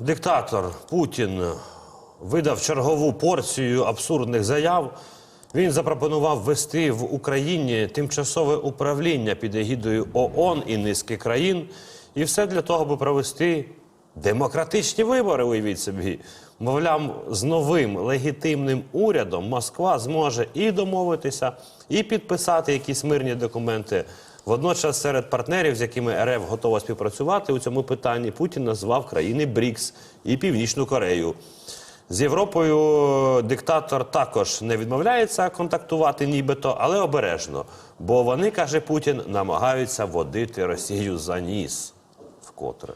диктатор Путін видав чергову порцію абсурдних заяв. Він запропонував ввести в Україні тимчасове управління під егідою ООН і низки країн. І все для того, аби провести демократичні вибори, уявіть собі. Мовляв, з новим легітимним урядом Москва зможе і домовитися, і підписати якісь мирні документи. Водночас серед партнерів, з якими РФ готова співпрацювати у цьому питанні, Путін назвав країни БРІКС і Північну Корею. З Європою диктатор також не відмовляється контактувати, нібито, але обережно. Бо вони, каже Путін, намагаються водити Росію за ніс вкотре.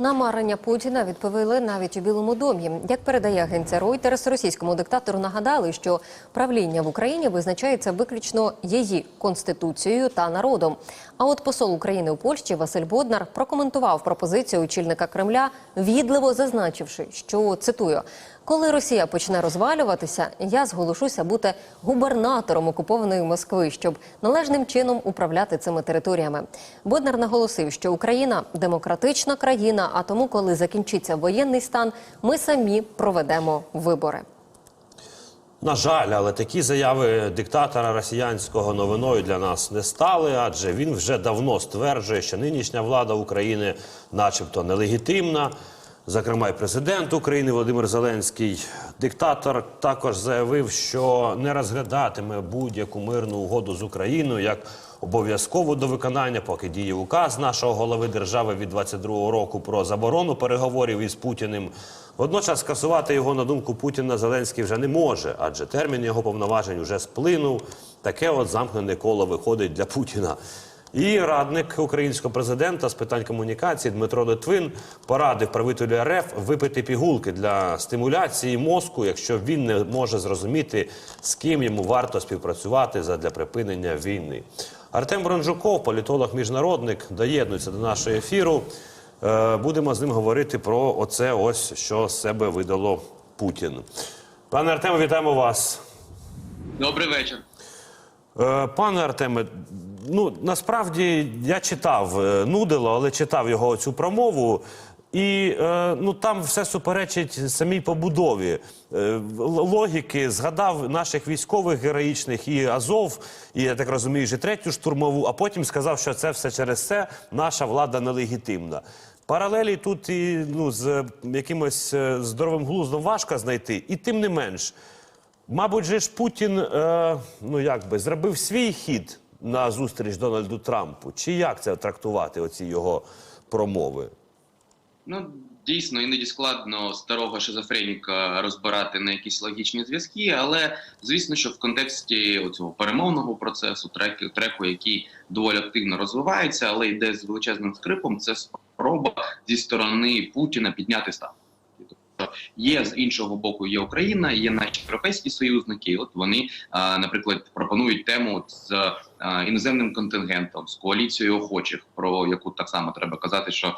На марення Путіна відповіли навіть у Білому домі. Як передає агенція Reuters, російському диктатору нагадали, що правління в Україні визначається виключно її конституцією та народом. А от посол України у Польщі Василь Боднар прокоментував пропозицію очільника Кремля, відливо зазначивши, що цитую. Коли Росія почне розвалюватися, я зголошуся бути губернатором окупованої Москви, щоб належним чином управляти цими територіями. Боднар наголосив, що Україна демократична країна, а тому, коли закінчиться воєнний стан, ми самі проведемо вибори. На жаль, але такі заяви диктатора росіянського новиною для нас не стали, адже він вже давно стверджує, що нинішня влада України, начебто, нелегітимна. Зокрема, і президент України Володимир Зеленський. Диктатор також заявив, що не розглядатиме будь-яку мирну угоду з Україною як обов'язково до виконання, поки діє указ нашого голови держави від 22-го року про заборону переговорів із Путіним. Водночас скасувати його на думку Путіна Зеленський вже не може, адже термін його повноважень вже сплинув. Таке от замкнене коло виходить для Путіна. І радник українського президента з питань комунікації Дмитро Литвин порадив правителю РФ випити пігулки для стимуляції мозку, якщо він не може зрозуміти, з ким йому варто співпрацювати задля припинення війни. Артем Бронжуков, політолог міжнародник, доєднується до нашого ефіру. Е, Будемо з ним говорити про оце, ось що з себе видало Путін. Пане Артеме, вітаємо вас. Добрий вечір. Е, Пане Артеме, ну насправді я читав е, Нудило, але читав його цю промову. І е, ну там все суперечить самій побудові е, логіки. Згадав наших військових героїчних і Азов, і я так розумію, і третю штурмову, а потім сказав, що це все через це наша влада нелегітимна. Паралелі тут і ну з якимось е, здоровим глуздом важко знайти, і тим не менш. Мабуть, же ж Путін е, ну як би зробив свій хід на зустріч Дональду Трампу. Чи як це трактувати, оці його промови? Ну дійсно іноді складно старого шизофреніка розбирати на якісь логічні зв'язки, але звісно, що в контексті цього перемовного процесу, треку, треку, який доволі активно розвивається, але йде з величезним скрипом, це спроба зі сторони Путіна підняти ставку. Тобто Є з іншого боку, є Україна, є наші європейські союзники. От вони, наприклад, пропонують тему з іноземним контингентом, з коаліцією охочих, про яку так само треба казати, що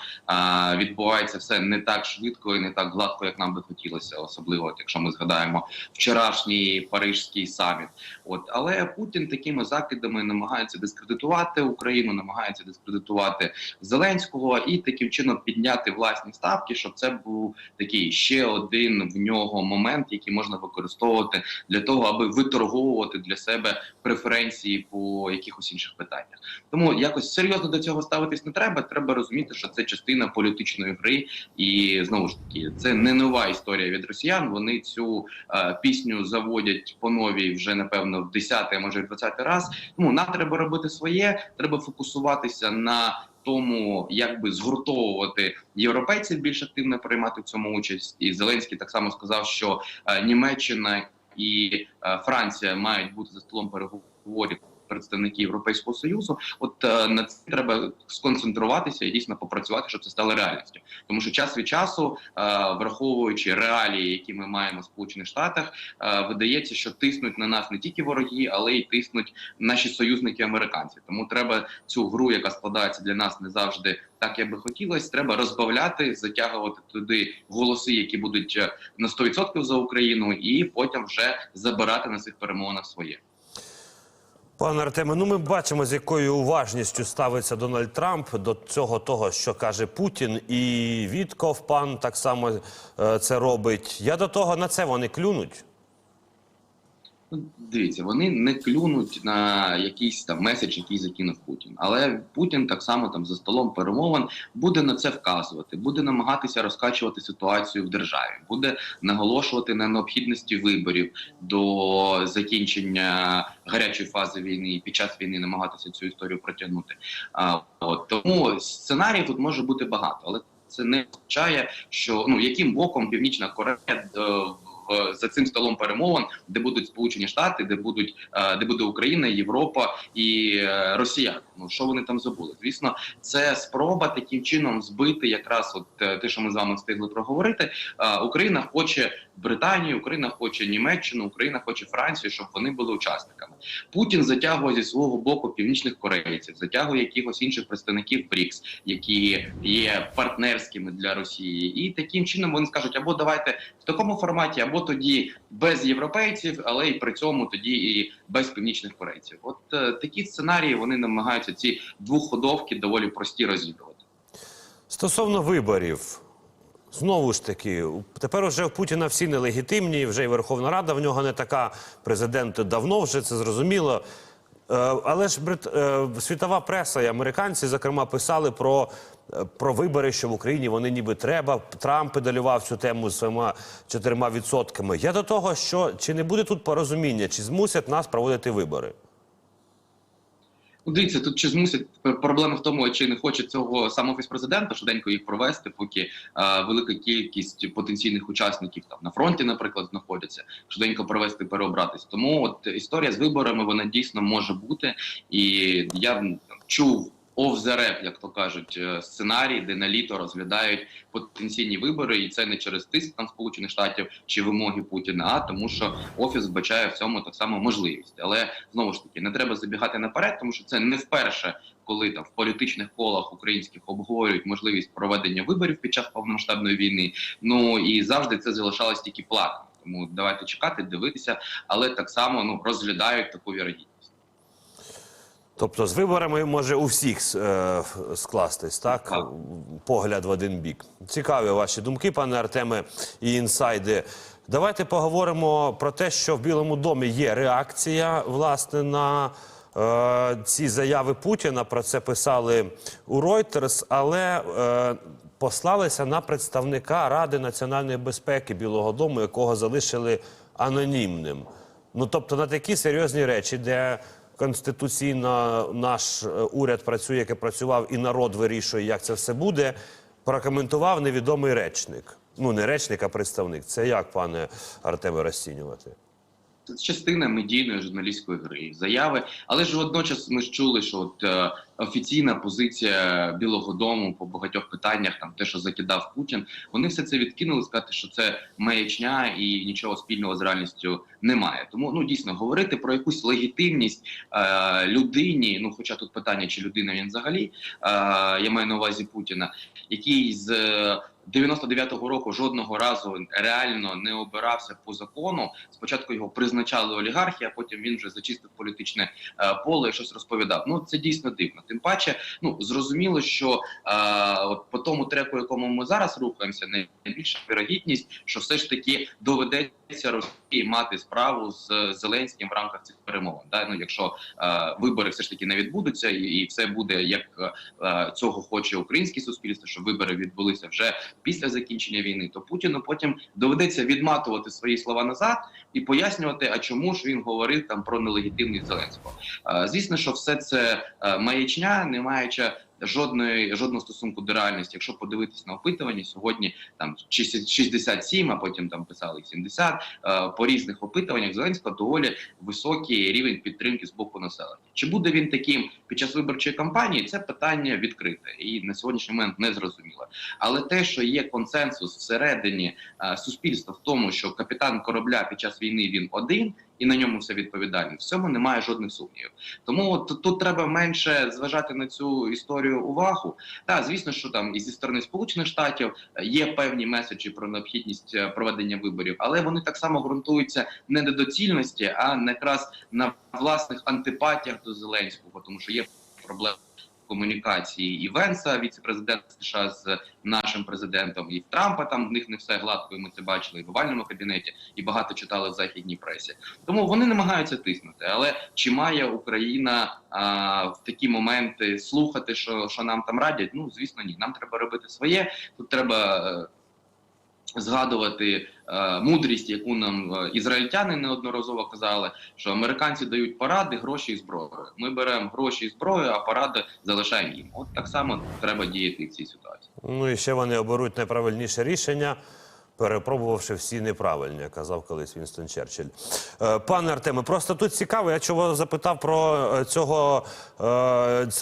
відбувається все не так швидко і не так гладко, як нам би хотілося, особливо якщо ми згадаємо вчорашній парижський саміт. От але Путін такими закидами намагається дискредитувати Україну, намагається дискредитувати Зеленського і таким чином підняти власні ставки, щоб це був такий ще один в нього момент, який можна використовувати для того, аби виторговувати для себе преференції по якихось інших питаннях. Тому якось серйозно до цього ставитись не треба. Треба розуміти, що це частина політичної гри, і знову ж таки, це не нова історія від росіян. Вони цю е, пісню заводять по новій вже напевно в 10 а може в 20 раз. Тому нам треба робити своє, треба фокусуватися на тому, як би згуртовувати європейців більш активно приймати в цьому участь. І Зеленський так само сказав, що е, Німеччина і е, Франція мають бути за столом переговорів. Представники Європейського союзу, от е, на це треба сконцентруватися і дійсно попрацювати, щоб це стало реальністю. Тому що час від часу, е, враховуючи реалії, які ми маємо в Сполучених Штатах, е, видається, що тиснуть на нас не тільки вороги, але й тиснуть наші союзники американці. Тому треба цю гру, яка складається для нас не завжди так, як би хотілося, треба розбавляти, затягувати туди голоси, які будуть е, на 100% за Україну, і потім вже забирати на цих перемовинах своє. Пане Артеме, ну ми бачимо, з якою уважністю ставиться Дональд Трамп до цього того, що каже Путін, і Вітков пан так само е, це робить. Я до того на це вони клюнуть. Дивіться, вони не клюнуть на якийсь там меседж, який закинув Путін. Але Путін так само там за столом перемовин буде на це вказувати, буде намагатися розкачувати ситуацію в державі, буде наголошувати на необхідності виборів до закінчення гарячої фази війни і під час війни намагатися цю історію протягнути. А, от тому сценаріїв тут може бути багато, але це не означає, що ну яким боком Північна Корея. е, в- за цим столом перемовин, де будуть Сполучені Штати, де будуть е, де буде Україна, Європа і е, Росія. Ну що вони там забули? Звісно, це спроба таким чином збити якраз от е, те, що ми з вами встигли проговорити. Е, Україна хоче Британію, Україна хоче Німеччину, Україна хоче Францію, щоб вони були учасниками. Путін затягує зі свого боку північних корейців, затягує якихось інших представників БРІКС, які є партнерськими для Росії, і таким чином вони скажуть: або давайте в такому форматі, або тоді без європейців, але і при цьому тоді і без північних корейців. От е, такі сценарії вони намагаються ці двохходовки доволі прості розвідувати. Стосовно виборів, знову ж таки, тепер уже в Путіна всі нелегітимні, вже і Верховна Рада в нього не така. Президент давно вже це зрозуміло. Е, Але ж брит... е, світова преса і американці, зокрема, писали про, е, про вибори, що в Україні вони ніби треба. Трамп педалював цю тему з своїми чотирма відсотками. Я до того, що чи не буде тут порозуміння, чи змусять нас проводити вибори? Ну, дивіться, тут чи змусять проблема в тому, чи не хоче цього сам офіс президента швиденько їх провести, поки е, велика кількість потенційних учасників там на фронті, наприклад, знаходяться, швиденько провести переобратись. Тому от історія з виборами вона дійсно може бути, і я чув. Off the rap, як то кажуть, е, сценарій, де на літо розглядають потенційні вибори, і це не через тиск там сполучених штатів чи вимоги Путіна, а тому, що офіс вбачає в цьому так само можливість. Але знову ж таки не треба забігати наперед, тому що це не вперше, коли там в політичних колах українських обговорюють можливість проведення виборів під час повномасштабної війни. Ну і завжди це залишалось тільки планом. Тому давайте чекати, дивитися, але так само ну розглядають таку вірогідність. Тобто з виборами може у всіх е, скластись, так? Так. Погляд в один бік. Цікаві ваші думки, пане Артеме, і інсайди. Давайте поговоримо про те, що в Білому домі є реакція власне на е, ці заяви Путіна. Про це писали у Reuters, але е, послалися на представника Ради національної безпеки Білого Дому, якого залишили анонімним. Ну тобто на такі серйозні речі, де конституційно наш е, уряд працює, як і працював, і народ вирішує, як це все буде. Прокоментував невідомий речник. Ну не речник, а представник. Це як, пане Артеме, розцінювати? Це частина медійної журналістської гри, заяви. Але ж водночас ми ж чули, що от е, офіційна позиція Білого Дому по багатьох питаннях, там те, що закидав Путін, вони все це відкинули, сказати, що це маячня і нічого спільного з реальністю немає. Тому ну дійсно говорити про якусь легітимність е, людині. Ну, хоча тут питання, чи людина він взагалі, е, я маю на увазі Путіна, який з. е, 99-го року жодного разу реально не обирався по закону. Спочатку його призначали олігархи, а потім він вже зачистив політичне е, поле і щось розповідав. Ну це дійсно дивно. Тим паче, ну зрозуміло, що е, от по тому треку, якому ми зараз рухаємося, найбільша вірогідність, що все ж таки доведеться Росії мати справу з Зеленським в рамках цих перемовин. Да? Ну, якщо е, вибори все ж таки не відбудуться, і, і все буде як е, цього хоче українське суспільство, щоб вибори відбулися вже після закінчення війни, то Путіну потім доведеться відматувати свої слова назад і пояснювати, а чому ж він говорив там про нелегітимність Зеленського. Е, Звісно, що все це е, маячня, не маючи жодної жодного стосунку до реальності. Якщо подивитись на опитування, сьогодні там чи 67, а потім там писали 70, е, по різних опитуваннях Зеленського доволі високий рівень підтримки з боку населення. Чи буде він таким під час виборчої кампанії? Це питання відкрите і на сьогоднішній момент не зрозуміло. Але те, що є консенсус всередині е, суспільства в тому, що капітан корабля під час війни він один. І на ньому все відповідальність. В цьому немає жодних сумнівів. Тому от тут треба менше зважати на цю історію увагу. Та звісно, що там і зі сторони Сполучених Штатів е, є певні меседжі про необхідність е, проведення виборів, але вони так само ґрунтуються не на доцільності, а якраз на власних антипатіях до Зеленського, тому що є проблеми комунікації і Венса, віце-президента США з нашим президентом, і Трампа там в них не все гладко. і Ми це бачили і в овальному кабінеті, і багато читали в західній пресі. Тому вони намагаються тиснути. Але чи має Україна а, в такі моменти слухати, що, що нам там радять? Ну звісно, ні. Нам треба робити своє. Тут треба. Згадувати е, мудрість, яку нам е, ізраїльтяни неодноразово казали, що американці дають поради, гроші і зброю. Ми беремо гроші і зброю, а поради залишаємо їм. От так само треба діяти в цій ситуації. Ну і ще вони оберуть найправильніше рішення, перепробувавши всі неправильні, казав колись Вінстон Черчилль. Е, Пане Артеме, просто тут цікаво, я чого запитав про цього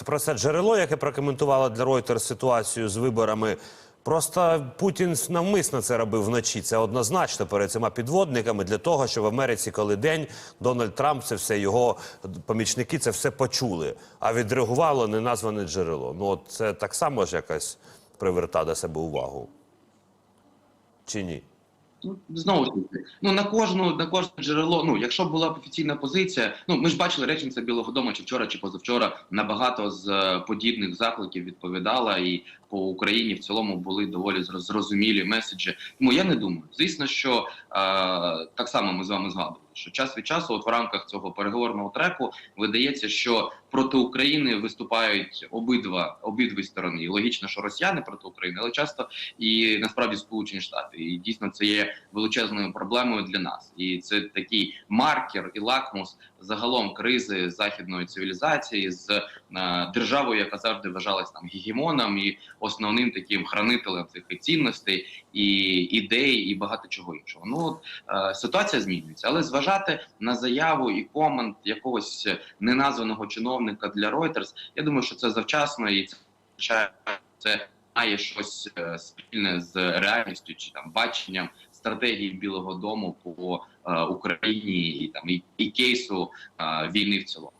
про це джерело, яке прокоментувало для Reuters ситуацію з виборами. Просто Путін навмисно це робив вночі. Це однозначно перед цими підводниками для того, щоб в Америці, коли день Дональд Трамп, це все його помічники, це все почули. А відреагувало неназване джерело. Ну от це так само ж якось приверта до себе увагу. Чи ні? Ну знову ж таки, ну на кожну на кожне джерело. Ну якщо була офіційна позиція, ну ми ж бачили речниця Білого Дому чи вчора, чи позавчора на багато з е, подібних закликів відповідала, і по Україні в цілому були доволі зрозумілі меседжі. Тому я не думаю. Звісно, що е, так само ми з вами згадували, що час від часу, от в рамках цього переговорного треку, видається, що проти України виступають обидва обидві сторони. І логічно, що росіяни проти України, але часто і насправді Сполучені Штати. І дійсно це є величезною проблемою для нас. І це такий маркер і лакмус загалом кризи західної цивілізації з е, державою, яка завжди вважалась там гегемоном і основним таким хранителем цих цінностей і ідей, і багато чого іншого. Ну от е, ситуація змінюється, але зважати на заяву і комент якогось неназваного чиновника для Reuters, я думаю, що це завчасно і це це має щось е, спільне з реальністю чи там баченням стратегії Білого Дому по е, Україні і там і, і кейсу е, війни в цілому.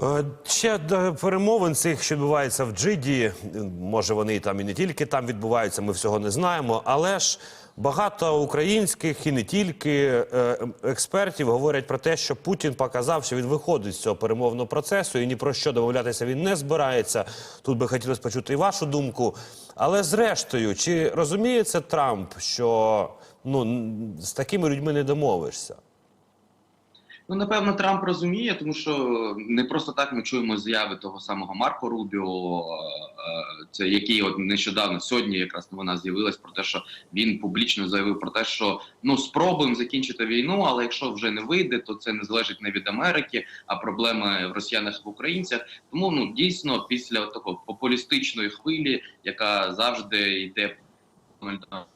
Е, Ще до перемовин цих, що відбуваються в Джиді, може вони там і не тільки там відбуваються, ми всього не знаємо. Але ж багато українських і не тільки е, експертів говорять про те, що Путін показав, що він виходить з цього перемовного процесу і ні про що домовлятися він не збирається. Тут би хотілося почути і вашу думку. Але зрештою, чи розуміє це Трамп, що ну з такими людьми не домовишся? Ну, напевно, Трамп розуміє, тому що не просто так ми чуємо заяви того самого Марко Рубіо, е, е, це який от нещодавно сьогодні якраз новина з'явилась про те, що він публічно заявив про те, що ну спробуємо закінчити війну, але якщо вже не вийде, то це не залежить не від Америки, а проблеми в росіянах в українцях. Тому ну дійсно після такої популістичної хвилі, яка завжди йде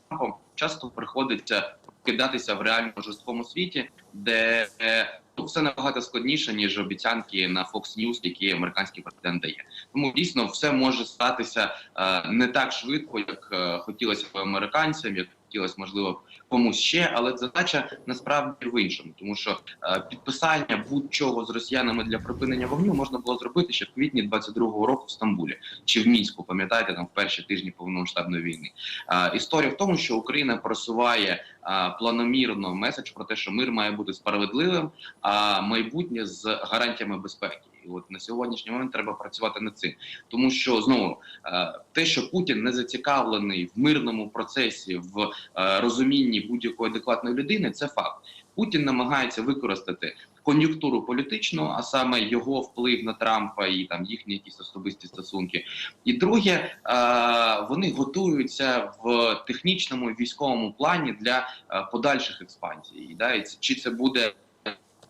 Трампом, часто приходиться кидатися в реальному жорсткому світі, де е, ну, все набагато складніше ніж обіцянки на Fox News, які американський президент дає. Тому дійсно все може статися е, не так швидко, як е, хотілося б американцям, як хотілося можливо комусь ще, але задача насправді в іншому, тому що е, підписання будь-чого з росіянами для припинення вогню можна було зробити ще в квітні 22-го року в Стамбулі чи в мінську. Пам'ятаєте, там в перші тижні повномасштабної війни. Е, історія в тому, що Україна просуває е, планомірно меседж про те, що мир має бути справедливим, а майбутнє з гарантіями безпеки. І от на сьогоднішній момент треба працювати над цим, тому що знову е, те, що Путін не зацікавлений в мирному процесі, в е, розумінні будь-якої адекватної людини, це факт. Путін намагається використати кон'юнктуру політичну, а саме його вплив на Трампа і там їхні якісь особисті стосунки. І друге, е, вони готуються в технічному військовому плані для подальших експансій. І чи це буде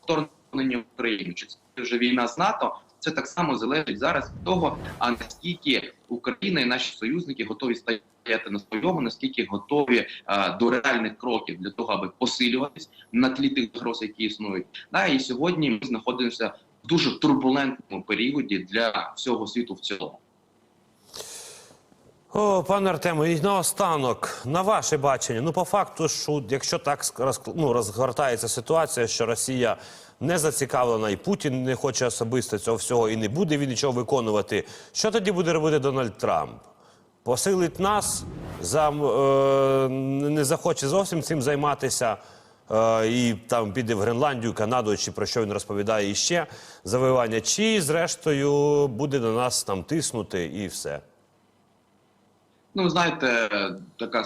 вторгнення в Україну, чи це вже війна з НАТО? Це так само залежить зараз від того, а наскільки Україна і наші союзники готові стояти на своєму, наскільки готові а, до реальних кроків для того, аби посилюватись на тлі тих загроз, які існують. Да, і сьогодні ми знаходимося в дуже турбулентному періоді для всього світу в цілому. О, пане Артеме, і наостанок, на ваше бачення, ну по факту, що якщо так ну, розгортається ситуація, що Росія не зацікавлена, і Путін не хоче особисто цього всього і не буде він нічого виконувати, що тоді буде робити Дональд Трамп? Посилить нас, зам, е, не захоче зовсім цим займатися. е, І там піде в Гренландію, Канаду, чи про що він розповідає іще завоювання, чи зрештою буде на нас там тиснути і все. Ну, знаєте, така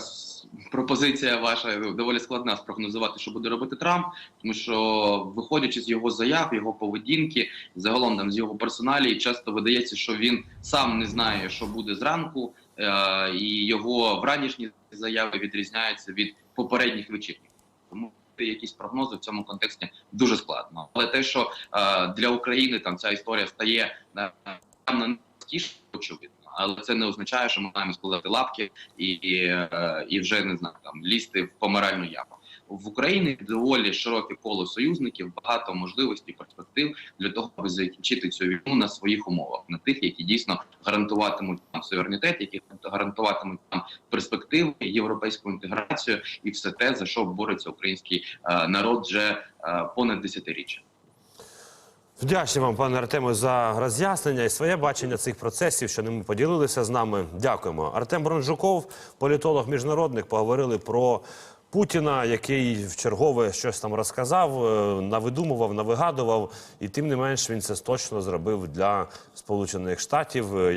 пропозиція ваша доволі складна спрогнозувати, що буде робити Трамп, тому що виходячи з його заяв, його поведінки, загалом там з його персоналі, часто видається, що він сам не знає, що буде зранку, е- і його вранішні заяви відрізняються від попередніх вечірніх. Тому якісь прогнози в цьому контексті дуже складно. Але те, що е- для України там ця історія стає е, нам простіше, очевидно. Але це не означає, що ми маємо складати лапки і, і, е, і вже не знаю там лізти в помиральну яму. В Україні доволі широке коло союзників, багато можливостей, перспектив для того, аби закінчити цю війну на своїх умовах, на тих, які дійсно гарантуватимуть нам суверенітет, які гарантуватимуть нам перспективи, європейську інтеграцію і все те, за що бореться український е, народ вже е, понад десятиріччя. Вдячний вам, пане Артеме, за роз'яснення і своє бачення цих процесів, що ними поділилися з нами. Дякуємо. Артем Бронжуков, політолог міжнародник, поговорили про Путіна, який в чергове щось там розказав, е, навидумував, навигадував, і тим не менш він це точно зробив для Сполучених Штатів. е,